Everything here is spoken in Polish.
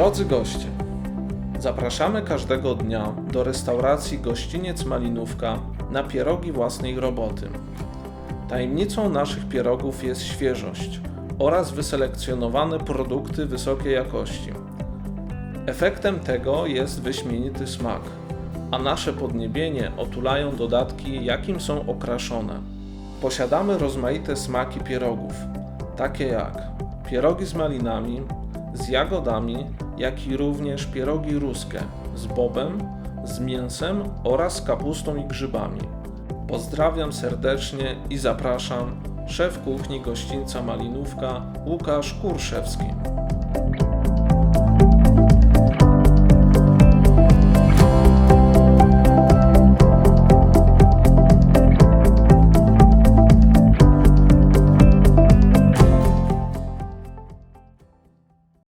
Drodzy goście, zapraszamy każdego dnia do restauracji Gościniec Malinówka na pierogi własnej roboty. Tajemnicą naszych pierogów jest świeżość oraz wyselekcjonowane produkty wysokiej jakości. Efektem tego jest wyśmienity smak, a nasze podniebienie otulają dodatki, jakim są okraszone. Posiadamy rozmaite smaki pierogów, takie jak pierogi z malinami, z jagodami, jak i również pierogi ruskie z bobem, z mięsem oraz kapustą i grzybami. Pozdrawiam serdecznie i zapraszam szef kuchni gościńca Malinówka Łukasz Kurszewski.